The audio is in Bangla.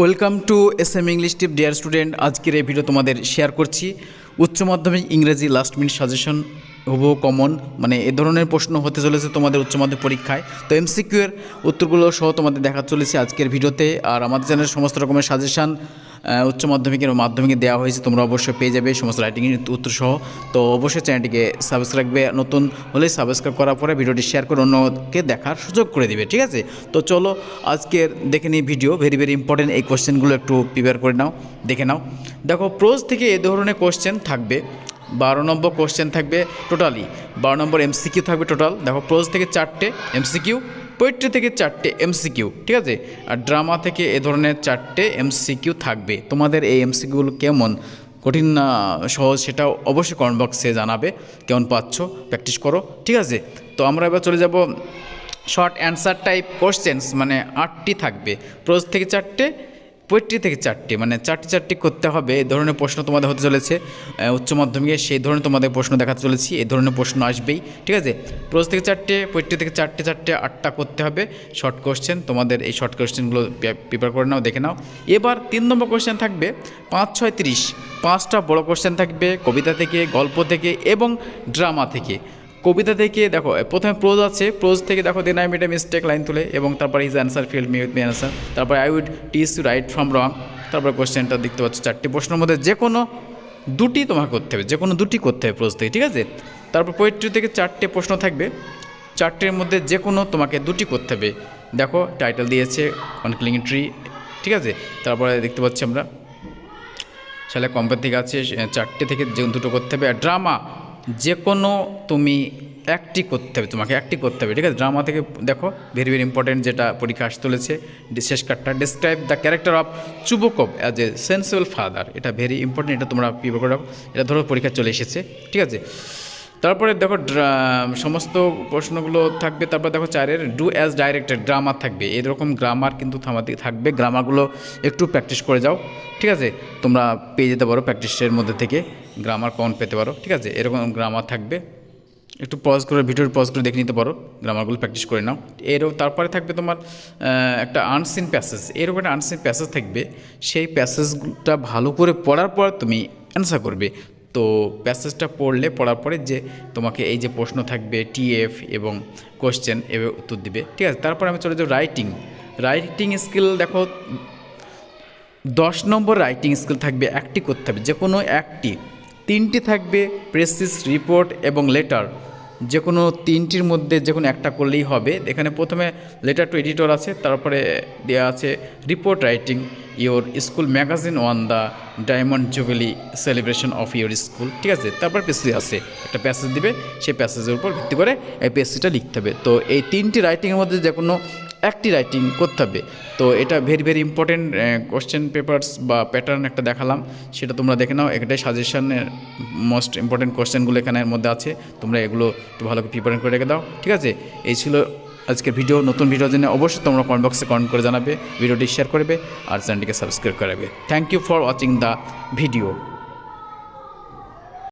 Welcome to S M English tip, dear student. আজকের এই ভিডিও তোমাদের শেয়ার করছি। উচ্চ মাধ্যমিক ইংরেজি লাস্ট মিনিট সাজেশন হুবহু কমন মানে এ ধরনের প্রশ্ন হতে চলেছে তোমাদের উচ্চ মাধ্যমিক পরীক্ষায়। তো এমসিকিউ এর উত্তরগুলো সহ তোমাদের দেখা চলেছে আজকের ভিডিওতে। আর আমাদের চ্যানেলের সমস্ত রকমের সাজেশান উচ্চ মাধ্যমিকের মাধ্যমিকে দেওয়া হয়েছে, তোমরা অবশ্যই পেয়ে যাবে সমস্ত রাইটিংয়ের উত্তর সহ। তো অবশ্যই চ্যানেলটিকে সাবস্ক্রাইব নতুন হলে সাবস্ক্রাইব করার পরে ভিডিওটি শেয়ার করে অন্যকে দেখার সুযোগ করে দিবে, ঠিক আছে? তো চলো আজকের দেখে নিই ভিডিও ভেরি ভেরি ইম্পর্টেন্ট এই কোশ্চেনগুলো একটু প্রিপেয়ার করে নাও, দেখে নাও। দেখো প্রোজ থেকে এ ধরনের কোশ্চেন থাকবে। বারো নম্বর কোশ্চেন থাকবে টোটালি বারো নম্বর এমসিকিউ থাকবে টোটাল দেখো প্রোজ থেকে চারটে এমসিকিউ পোয়েট্রি থেকে চারটে এমসিকিউ ঠিক আছে? আর ড্রামা থেকে এ ধরনের চারটে এমসিকিউ থাকবে। তোমাদের এই এমসিকিউগুলো কেমন? কঠিন না সহজ সেটাও অবশ্যই কমেন্ট বক্সে জানাবে। কেমন পাচ্ছ? প্র্যাকটিস করো, ঠিক আছে? তো আমরা এবার চলে যাব শর্ট অ্যান্সার টাইপ কোশ্চেন্স মানে আটটি থাকবে। প্রোজ থেকে চারটে পোয়েট্রি থেকে চারটে মানে চারটি চারটি করতে হবে, এ ধরনের প্রশ্ন তোমাদের হতে চলেছে। উচ্চ মাধ্যমিকে সেই ধরনের তোমাদের প্রশ্ন দেখাতে চলেছি এই ধরনের প্রশ্ন আসবেই, ঠিক আছে? প্রোজ থেকে চারটে পোয়েট্রি থেকে চারটে চারটে, আটটা করতে হবে শর্ট কোশ্চেন তোমাদের এই শর্ট কোশ্চেনগুলো প্রিপেয়ার করে নাও, দেখে নাও। এবার তিন নম্বর কোশ্চেন থাকবে, পাঁচ, ছয়, তিরিশ, পাঁচটা বড় কোশ্চেন থাকবে, কবিতা থেকে, গল্প থেকে এবং ড্রামা থেকে। কবিতা থেকে, দেখো, প্রথমে প্রোজ আছে প্রোজ থেকে দেখো then I made a mistake line তুলে, এবং তারপরে is answer fill me with me answer তারপরে আই উইড টিস রাইট ফ্রম রং তারপরে কোশ্চেনটা দেখতে পাচ্ছ, চারটি প্রশ্নের মধ্যে যে কোনো দুটি তোমাকে করতে হবে যে কোনো দুটি করতে হবে প্রোজ থেকে, ঠিক আছে? তারপর পোয়েট্রি থেকে চারটে প্রশ্ন থাকবে, চারটের মধ্যে যে কোনো তোমাকে দুটি করতে হবে। দেখো টাইটেল দিয়েছে অনক্লিং ট্রি ঠিক আছে? তারপরে দেখতে পাচ্ছি আমরা, তাহলে কম্পের থেকে আছে, চারটে থেকে যে দুটো করতে হবে, আর ড্রামা যে কোনো তুমি একটি করতে হবে, তোমাকে একটি করতে হবে, ঠিক আছে? ড্রামা থেকে দেখো ভেরি ভেরি ইম্পর্টেন্ট যেটা পরীক্ষা আসতে চলেছে, ডি- শেষ কার্ডটা ডিসক্রাইব দ্য ক্যারেক্টার অফ চুবকব অ্যাজ এ সেন্সিবল ফাদার এটা ভেরি ইম্পর্টেন্ট এটা তোমরা প্রিপেয়ার করে রাখো? এটা ধরো পরীক্ষা চলে এসেছে, ঠিক আছে? তারপরে দেখো সমস্ত প্রশ্নগুলো থাকবে। তারপর দেখো চারের ডু অ্যাজ ডাইরেক্টর গ্রামার থাকবে। এরকম গ্রামার কিন্তু থামাতে থাকবে। গ্রামারগুলো একটু প্র্যাকটিস করে যাও, ঠিক আছে? তোমরা পেয়ে যেতে পারো প্র্যাকটিসের মধ্যে থেকে। গ্রামার কমন পেতে পারো, ঠিক আছে? এরকম গ্রামার থাকবে। একটু পজ করে, ভিডিওর পজ করে দেখে নিতে পারো গ্রামারগুলো প্র্যাকটিস করে নাও। এরও তারপরে থাকবে তোমার একটা আনসিন প্যাসেজ এরকম একটা আনসিন প্যাসেজ থাকবে। সেই প্যাসেজটা ভালো করে পড়ার পর তুমি অ্যান্সার করবে। তো প্যাসেজটা পড়লে, পড়ার পরে যে তোমাকে এই যে প্রশ্ন থাকবে টিএফ এবং কোশ্চেন এভাবে উত্তর দিবে, ঠিক আছে? তারপর আমি চলে যাব রাইটিং রাইটিং স্কিল দেখো, দশ নম্বর রাইটিং স্কিল থাকবে, একটি করতে হবে। যে কোনো একটি তিনটি থাকবে, প্রেসিস, রিপোর্ট এবং লেটার। যে কোনো তিনটির মধ্যে যে কোনো একটা করলেই হবে। এখানে প্রথমে লেটার টু এডিটর আছে, তারপরে দেওয়া আছে report writing. Your school magazine on the diamond jubilee celebration of your school ঠিক আছে? তারপর পেসি আছে। একটা প্যাসেজ দিবে, সেই প্যাসেজের উপর ভিত্তি করে এই পেসিটা লিখতে হবে। তো এই তিনটি রাইটিংয়ের মধ্যে যে কোনো একটি রাইটিং করতে হবে। তো এটা very very important question papers বা প্যাটার্ন একটা দেখালাম। সেটা তোমরা দেখে নাও। এটাই সাজেশনের মোস্ট ইম্পর্টেন্ট কোশ্চেনগুলো এখানের মধ্যে আছে। তোমরা এগুলো একটু ভালো করে প্রিপারেন করে রেখে দাও। ঠিক আছে? এই ছিল আজকের ভিডিও, নতুন ভিডিও জন্য অবশ্যই তোমরা কমেন্ট বক্সে কমেন্ট করে জানাবে, ভিডিওটি শেয়ার করবে আর চ্যানেলটিকে সাবস্ক্রাইব করাবে। Thank you for watching the video